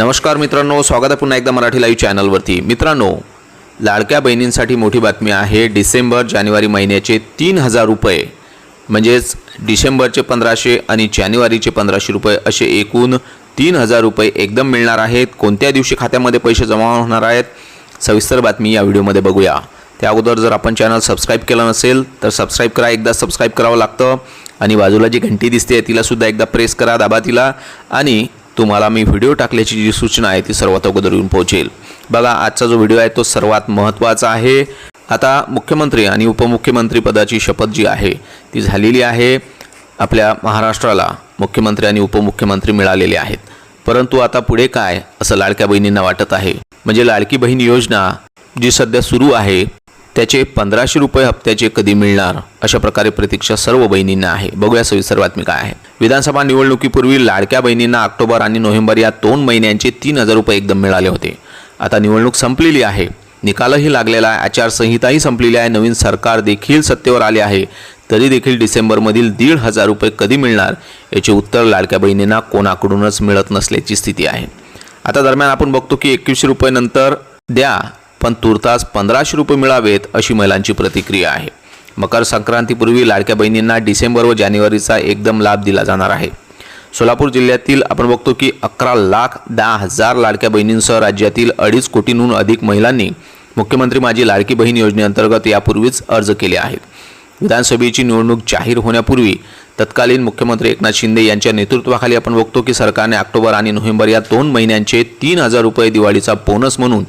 नमस्कार मित्रांनो स्वागत आहे पुन्हा एकदा मराठी लाईव्ह चॅनलवरती मित्रांनो लाडक्या बहिणींसाठी मोठी बातमी आहे डिसेंबर जानेवारी महिन्याचे तीन हजार रुपये. म्हणजेच डिसेंबरचे पंधराशे आणि जानेवारीचे पंधराशे रुपये असे एकूण तीन हजार रुपये एकदम मिळणार आहेत. कोणत्या दिवशी खात्यामध्ये पैसे जमा होणार आहेत सविस्तर बातमी या व्हिडिओमध्ये बघूया. त्या अगोदर जर आपण चॅनल सबस्क्राईब केलं नसेल तर सबस्क्राईब करा एकदा सबस्क्राईब करावं लागतं. आणि बाजूला जी घंटी दिसते तिलासुद्धा एकदा प्रेस करा दाबा तिला. आणि तुम्हाला मी व्हिडिओ टाकल्याची जी सूचना आहे ती सर्वात अगोदर येऊन पोहोचेल. बघा आजचा जो व्हिडिओ आहे तो सर्वात महत्त्वाचा आहे. आता मुख्यमंत्री आणि उपमुख्यमंत्री पदाची शपथ जी आहे ती झालेली आहे आपल्या महाराष्ट्राला. मुख्यमंत्री आणि उपमुख्यमंत्री मिळालेले आहेत. परंतु आता पुढे काय असं लाडक्या बहिणींना वाटत आहे? म्हणजे लाडकी बहीण योजना जी सध्या सुरू आहे त्याचे पंधराशे रुपये हप्त्याचे कधी मिळणार? अशा प्रकारे प्रतीक्षा सर्व बहिणींना आहे. बघूया सविस्तर बातमी काय आहे. विधानसभा निवडणुकीपूर्वी लाडक्या बहिणींना ऑक्टोबर आणि नोव्हेंबर या दोन महिन्यांचे तीन हजार रुपये एकदम मिळाले होते. आता निवडणूक संपलेली आहे. निकालही लागलेला आहे. आचारसंहिताही संपलेली आहे. नवीन सरकार देखील सत्तेवर आले आहे. तरी देखील डिसेंबरमधील दीड हजार रुपये कधी मिळणार? याचे उत्तर लाडक्या बहिणींना कोणाकडूनच मिळत नसल्याची स्थिती आहे. आता दरम्यान आपण बघतो की एकवीसशे रुपये नंतर द्या. पण तुर्तास पंधराशे रुपये मिळावेत अशी महिलांची प्रतिक्रिया आहे. मकर संक्रांतीपूर्वी लाडक्या बहिणींना डिसेंबर व जानेवारीचा एकदम लाभ दिला जाणार आहे. सोलापूर जिल्ह्यातील आपण बघतो की अकरा लाख दहा हजार लाडक्या बहिणींसह राज्यातील अडीच कोटींहून अधिक महिलांनी मुख्यमंत्री माझी लाडकी बहीण योजनेअंतर्गत यापूर्वीच अर्ज केले आहेत. विधानसभेची निवडणूक जाहीर होण्यापूर्वी तत्कालीन मुख्यमंत्री एकनाथ शिंदे यांच्या नेतृत्वाखाली आपण बघतो की सरकारने ऑक्टोबर आणि नोव्हेंबर या दोन महिन्यांचे तीन हजार रुपये दिवाळीचा बोनस म्हणून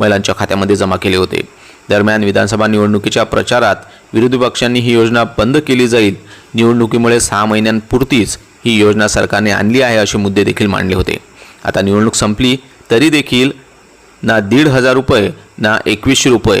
महिलांच्या खात्यामध्ये जमा केले होते. दरम्यान विधानसभा निवडणुकीच्या प्रचारात विरोधी पक्षांनी ही योजना बंद केली जाईल. निवडणुकीमुळे सहा महिन्यांपुरतीच ही योजना सरकारने आणली आहे असे मुद्दे देखील मांडले होते. आता निवडणूक संपली तरी देखील ना दीड हजार रुपये ना एकवीसशे रुपये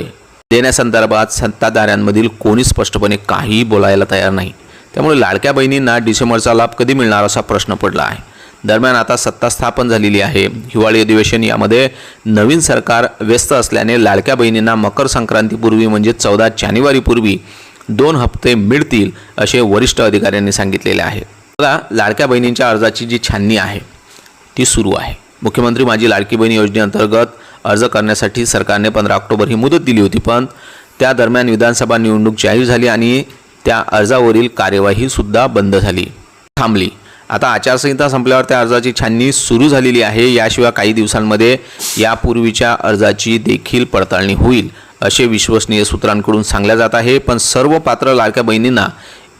देण्यासंदर्भात सत्ताधाऱ्यांमधील कोणी स्पष्टपणे काहीही बोलायला तयार नाही. त्यामुळे लाडक्या बहिणींना डिसेंबरचा लाभ कधी मिळणार असा प्रश्न पडला आहे. दरम्यान आता सत्ता स्थापन झालेली आहे. हिवाळी अधिवेशन यामध्ये नवीन सरकार व्यस्त असल्याने लाडक्या बहिणींना मकर संक्रांतीपूर्वी म्हणजे चौदा जानेवारीपूर्वी दोन हप्ते मिळतील असे वरिष्ठ अधिकाऱ्यांनी सांगितलेले आहे. बघा लाडक्या बहिणींच्या अर्जाची जी छाननी आहे ती सुरू आहे. मुख्यमंत्री माझी लाडकी बहीण योजनेअंतर्गत अर्ज करण्यासाठी सरकारने पंधरा ऑक्टोबर ही मुदत दिली होती पण त्या दरम्यान विधानसभा निवडणूक जाहीर झाली आणि त्या अर्जावरील कार्यवाहीसुद्धा बंद झाली. थांबली. आता आचारसंहिता संपल्यावर त्या अर्जाची छाननी सुरू झालेली आहे. याशिवाय काही दिवसांमध्ये यापूर्वीच्या अर्जाची देखील पडताळणी होईल असे विश्वसनीय सूत्रांकडून सांगल्या जात आहे. पण सर्व पात्र लाडक्या बहिणींना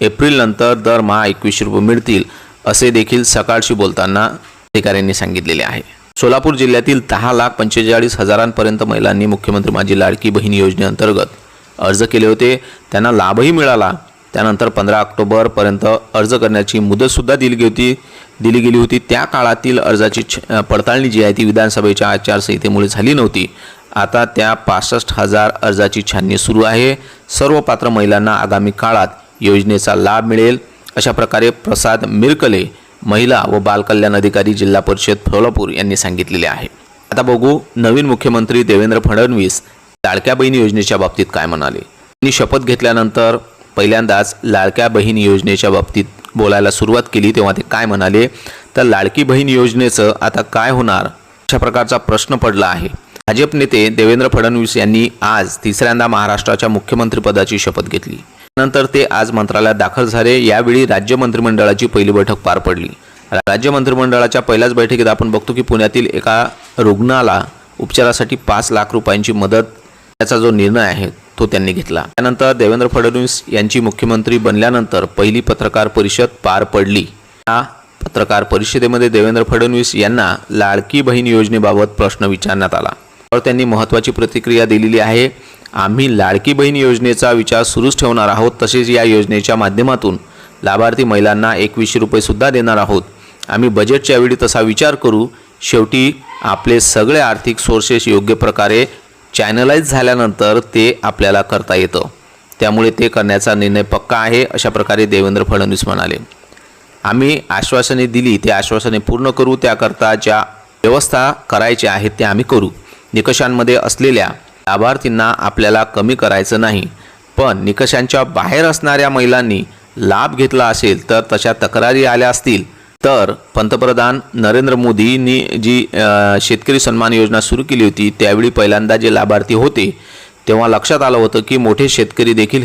एप्रिलनंतर दरमहा एकवीसशे रुपये मिळतील असे देखील सकाळशी बोलताना अधिकाऱ्यांनी सांगितलेले आहे. सोलापूर जिल्ह्यातील दहा लाख पंचेचाळीस हजारांपर्यंत महिलांनी मुख्यमंत्री माझी लाडकी बहीण योजनेअंतर्गत अर्ज केले होते. त्यांना लाभही मिळाला. त्यानंतर पंधरा ऑक्टोबरपर्यंत अर्ज करण्याची मुदतसुद्धा दिली गेली होती. दिली गेली होती. त्या काळातील अर्जाची छ पडताळणी जी आहे ती विधानसभेच्या आचारसंहितेमुळे झाली नव्हती. आता त्या पासष्ट हजार अर्जाची छाननी सुरू आहे. सर्व पात्र महिलांना आगामी काळात योजनेचा लाभ मिळेल. अशा प्रकारे प्रसाद मिरकले महिला व बालकल्याण अधिकारी जिल्हा परिषद सोलापूर यांनी सांगितलेले आहे. आता बघू नवीन मुख्यमंत्री देवेंद्र फडणवीस लाडक्या बहीण योजनेच्या बाबतीत काय म्हणाले. त्यांनी शपथ घेतल्यानंतर पहिल्यांदाच लाडक्या बहीण योजनेच्या बाबतीत बोलायला सुरुवात केली तेव्हा ते काय म्हणाले? तर लाडकी बहीण योजनेचं आता काय होणार? अशा प्रकारचा प्रश्न पडला आहे. भाजप नेते देवेंद्र फडणवीस यांनी आज तिसऱ्यांदा महाराष्ट्राच्या मुख्यमंत्रीपदाची शपथ घेतली. नंतर ते आज मंत्रालयात दाखल झाले. यावेळी राज्य मंत्रिमंडळाची पहिली बैठक पार पडली. राज्य मंत्रिमंडळाच्या पहिल्याच बैठकीत आपण बघतो की पुण्यातील एका रुग्णाला उपचारासाठी पाच लाख रुपयांची मदत त्याचा जो निर्णय आहे तो त्यांनी घेतला. त्यानंतर देवेंद्र फडणवीस यांची मुख्यमंत्री बनल्यानंतर पहिली पत्रकार परिषद पार पडली. या पत्रकार परिषदेमध्ये देवेंद्र फडणवीस यांना लाडकी बहीण योजनेबाबत प्रश्न विचारण्यात आला. तर त्यांनी महत्त्वाची प्रतिक्रिया दिलेली आहे. आम्ही लाडकी बहीण योजनेचा विचार सुरूच ठेवणार आहोत. तसेच या योजनेच्या माध्यमातून लाभार्थी महिलांना एकवीसशे रुपयेसुद्धा देणार आहोत. आम्ही बजेटच्या वेळी तसा विचार करू. शेवटी आपले सगळे आर्थिक सोर्सेस योग्य प्रकारे चॅनलाइज झाल्यानंतर ते आपल्याला करता येतं. त्यामुळे ते करण्याचा निर्णय पक्का आहे अशा प्रकारे देवेंद्र फडणवीस म्हणाले. आम्ही आश्वासने दिली ते आश्वासने पूर्ण करू त्याकरता ज्या व्यवस्था करायच्या आहेत त्या आम्ही करू. निकषांमध्ये असलेल्या लाभार्थींना आपल्याला कमी करायचं नाही. पण निकषांच्या बाहेर असणाऱ्या महिलांनी लाभ घेतला असेल तर तशा तक्रारी आल्या असतील. तर पंतप्रधान नरेंद्र मोदींनी जी शेतकरी सन्मान योजना सुरू केली होती त्यावेळी पहिल्यांदा जे लाभार्थी होते तेव्हा लक्षात आलं होतं की मोठे शेतकरी देखील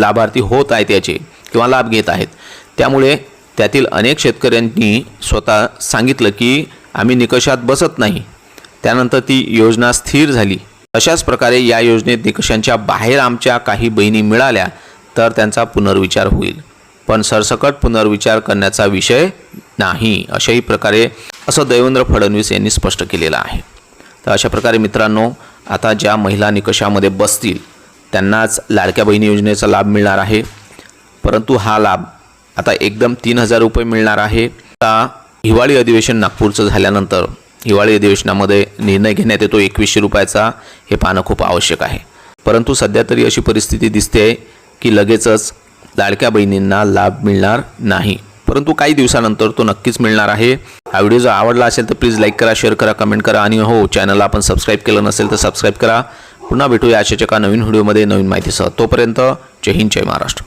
लाभार्थी होत आहेत याचे किंवा लाभ घेत आहेत. त्यामुळे त्यातील अनेक शेतकऱ्यांनी स्वतः सांगितलं की आम्ही निकषात बसत नाही. त्यानंतर ती योजना स्थिर झाली. अशाच प्रकारे या योजनेत निकषांच्या बाहेर आमच्या काही बहिणी मिळाल्या तर त्यांचा पुनर्विचार होईल. पण सरसकट पुनर्विचार करण्याचा विषय नाही अशाही प्रकारे असं देवेंद्र फडणवीस यांनी स्पष्ट केलेलं आहे. तर अशा प्रकारे मित्रांनो आता ज्या महिला निकषामध्ये बसतील त्यांनाच लाडक्या बहिणी योजनेचा लाभ मिळणार आहे. परंतु हा लाभ आता एकदम तीन हजार रुपये मिळणार आहे. आता हिवाळी अधिवेशन नागपूरचं झाल्यानंतर हिवाळी अधिवेशनामध्ये निर्णय घेण्यात येतो एकवीसशे रुपयाचा हे पाहणं खूप आवश्यक आहे. परंतु सध्या तरी अशी परिस्थिती दिसते की लगेचच लाडक्या बहिणींना लाभ मिळणार नाही. परंतु काही दिवसानंतर तो नक्कीच मिळणार आहे. हा व्हिडिओ जर आवडला असेल तर प्लीज लाईक करा शेअर करा कमेंट करा आणि हो चॅनलला आपण सबस्क्राईब केलं नसेल तर सबस्क्राईब करा. पुन्हा भेटूया अशाच एका नवीन व्हिडिओमध्ये नवीन माहितीसह. तोपर्यंत जय हिंद जय महाराष्ट्र.